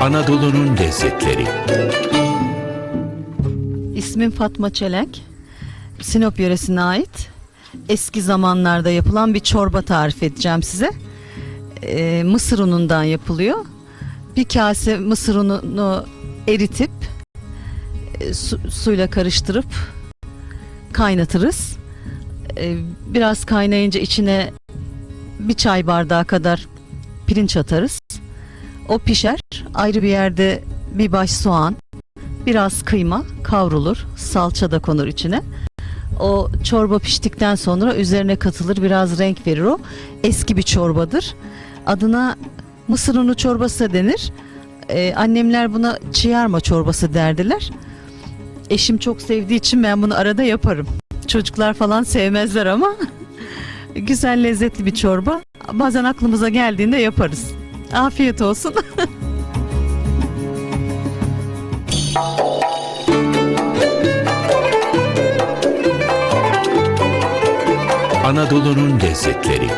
Anadolu'nun lezzetleri. İsmim Fatma Çelenk. Sinop yöresine ait eski zamanlarda yapılan bir çorba tarif edeceğim size. Ee, mısır unundan yapılıyor. Bir kase mısır ununu eritip e, su- suyla karıştırıp kaynatırız. Ee, biraz kaynayınca içine bir çay bardağı kadar pirinç atarız. O pişer. Ayrı bir yerde bir baş soğan, Biraz kıyma kavrulur, salça da konur içine. O çorba piştikten sonra üzerine katılır, biraz renk verir o. Eski bir çorbadır. Adına mısır unu çorbası denir. Ee, annemler buna çiyarma çorbası derdiler. Eşim çok sevdiği için ben bunu arada yaparım. Çocuklar falan sevmezler ama güzel lezzetli bir çorba. Bazen aklımıza geldiğinde yaparız. Afiyet olsun. Anadolu'nun lezzetleri.